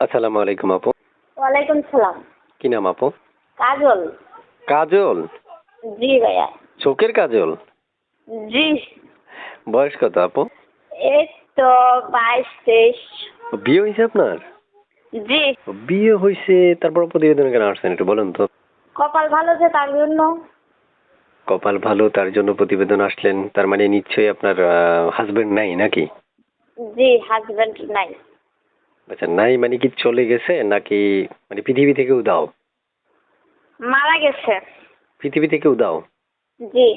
আসসালামু আলাইকুম আপু। ওয়ালাইকুম সালাম। কি নাম আপু? কাজল। কাজল? জি ভাইয়া। চোখের কাজল? জি। বয়স কত আপু? এই তো বাইশ তেইশ। বিয়ে হয়েছে আপনার? জি। বিয়ে হয়েছে তারপর প্রতিবেদনে কেন আসছেন একটু বলুন তো। কপাল ভালো যে তার জন্য? কপাল ভালো তার জন্য প্রতিবেদন আসলেন তার মানে নিশ্চয়ই আপনার হাজবেন্ড নাই নাকি? জি হাজবেন্ড নাই। আচ্ছা নাই মানে কি চলে গেছে নাকি মানে পৃথিবী থেকে উদাও মারা গেছে। পৃথিবী থেকে উদাও জি।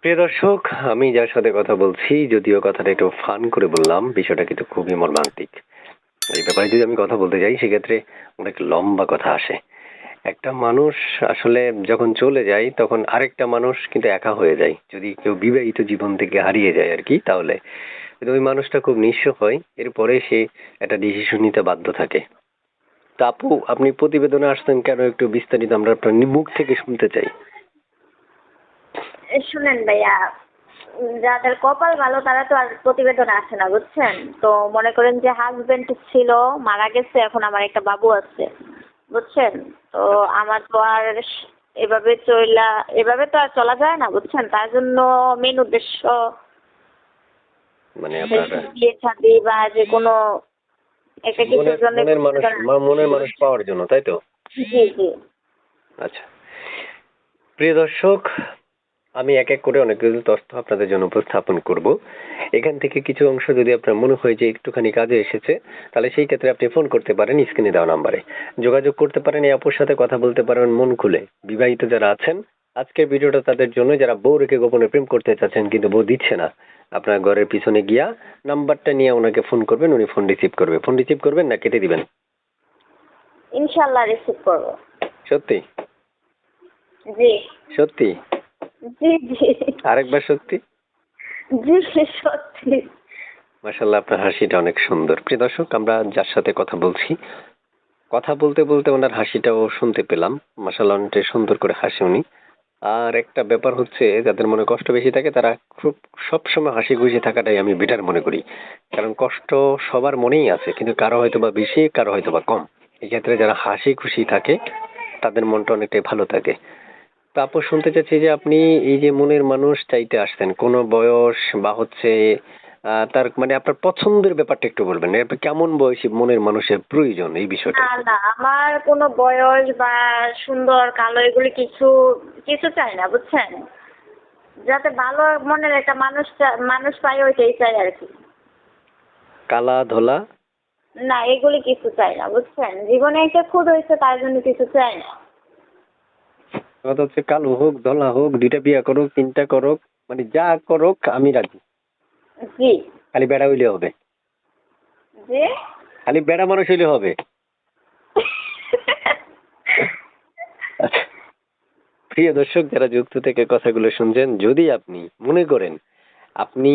প্রিয় দর্শক আমি যার সাথে কথা বলছি যদিও কথাটা একটু ফান করে বললাম বিষয়টা কিন্তু খুবই মর্মান্তিক। এই ব্যাপারে যদি আমি কথা বলতে যাই সেক্ষেত্রে অনেক লম্বা কথা আসে। একটা মানুষ আসলে যখন চলে যায় তখন আরেকটা মানুষ কিন্তু একা হয়ে যায়। যদি কেউ বিবাহিত জীবন থেকে হারিয়ে যায় আর কি তাহলে কিন্তু ওই মানুষটা খুব নিঃস্ব হয়, এরপরে সে একটা ডিসিশন নিতে বাধ্য থাকে। তা আপু, আপনি প্রতিবেদনে আসতেন কেন? একটু বিস্তারিত আমরা আপনার মুখ থেকে শুনতে চাই। শুনেন ভাইয়া যাদের কপাল ভালো, তারা তো আর প্রতিবেদন আসে না, বুঝছেন? তো মনে করেন যে হাজবেন্ড ছিল, মারা গেছে, এখন আমার একটা বাবু আছে, বুঝছেন? তো আমার তো আর এভাবে চলা এভাবে তো আর চলা যায় না, বুঝছেন? তার জন্য মেন উদ্দেশ্য মানে আপনার বিয়ে শাদি বা যে কোনো একটা কিছুর মনের জন্য মনের মানুষ মনের মানুষ পাওয়ার জন্য তাই তো? জি জি। আচ্ছা। প্রিয় দর্শক আমি এক এক করে অনেক কিছু তথ্য আপনাদের জন্য উপস্থাপন করব। এখান থেকে কিছু অংশ যদি আপনার মনে হয় যে একটুখানি কাজে এসেছে তাহলে সেই ক্ষেত্রে আপনি ফোন করতে পারেন স্ক্রিনে দেওয়া নাম্বারে যোগাযোগ করতে পারেন এই আপুর সাথে কথা বলতে পারেন মন খুলে। বিবাহিত যারা আছেন আজকের ভিডিওটা তাদের জন্য যারা বউ রেখে গোপনে প্রেম করতে চাচ্ছেন কিন্তু বউ দিচ্ছে না আপনার ঘরের পিছনে গিয়া নাম্বারটা নিয়ে ওনাকে ফোন করবেন উনি ফোন রিসিভ করবে। ফোন রিসিভ করবেন না কেটে দিবেন? ইনশাল্লাহ রিসিভ করব। সত্যি? জি। সত্যি? জি জি। আরেকবার সত্যি? জি সত্যি। মাশাল্লাহ আপনার হাসিটা অনেক সুন্দর। প্রিয় দর্শক আমরা যার সাথে কথা বলছি কথা বলতে বলতে ওনার হাসিটাও শুনতে পেলাম। মাশাল্লাহ অনেকটাই সুন্দর করে হাসি উনি। আর একটা ব্যাপার হচ্ছে, যাদের মনে কষ্ট বেশি থাকে, তারা খুব সবসময় হাসি খুশি থাকাটাই আমি বেটার মনে করি। কারণ কষ্ট সবার মনেই আছে, কিন্তু কারও হয়তো বা বেশি, কারও হয়তো বা কম। এক্ষেত্রে যারা হাসি খুশি থাকে, তাদের মনটা অনেকটাই ভালো থাকে। তারপর শুনতে চাচ্ছি যে আপনি এই যে মনের মানুষ চাইতে আসতেন, কোনো বয়স বা হচ্ছে তার মানে আপনার পছন্দের ব্যাপারটা একটু বলবেন। কেমন বয়সী মনের মানুষের প্রয়োজন এই বিষয়টা? না না আমার কোনো বয়স বা সুন্দর কালো এগুলি কিছু কিছু চাই না বুঝছেন? যাতে ভালো মনের একটা মানুষ মানুষ পাই ওইটাই চাই আর কি। কালা ধলা? না এগুলি কিছু চাই না বুঝছেন? জীবনে একটা খুদ হয়েছে তার জন্য কিছু চাই না। কথা হচ্ছে কালো হোক ধলা হোক দুইটা বিয়া করুক তিনটা করুক মানে যা করুক আমি রাজি। জি। খালি বেড়া হইলে হবে। জি? খালি বেড়া মানুষ হইলে হবে। আচ্ছা। প্রিয় দর্শক যারা যুক্ত থেকে কথাগুলো শুনছেন যদি আপনি মনে করেন আপনি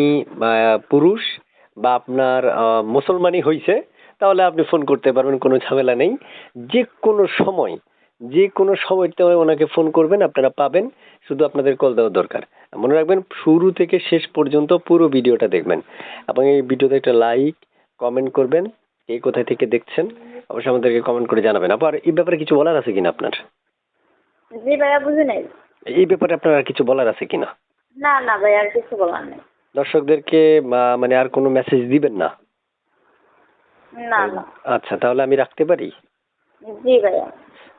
পুরুষ বা আপনার আহ, মুসলমানই হইছে তাহলে আপনি ফোন করতে পারবেন কোনো ঝামেলা নেই। যে কোনো সময় যে কোনো সময়তে ওনাকে ফোন করবেন আপনারা পাবেন। শুধু আপনাদের কল দেওয়া দরকার। মনে রাখবেন শুরু থেকে শেষ পর্যন্ত পুরো ভিডিওটা দেখবেন। এবং এই ভিডিওতে একটা লাইক কমেন্ট করবেন কে কোথায় থেকে দেখছেন অবশ্যই আমাদেরকে কমেন্ট করে জানাবেন। আবার এই ব্যাপারে কিছু বলার আছে কিনা আপনার? জি ভাইয়া বুঝি নাই। এই ব্যাপারে আপনার আর কিছু বলার আছে কিনা? না না ভাই আর কিছু বলার নেই। দর্শকদেরকে মানে আর কোনো মেসেজ দিবেন না? না না। আচ্ছা তাহলে আমি রাখতে পারি? জি ভাইয়া।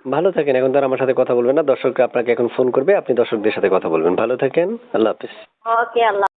ভালো থাকেন, এখন তো আর আমার সাথে কথা বলবেন না। দর্শক আপনাকে এখন ফোন করবে, আপনি দর্শকদের সাথে কথা বলবেন। ভালো থাকেন, আল্লাহ হাফিজ। ওকে, আল্লাহ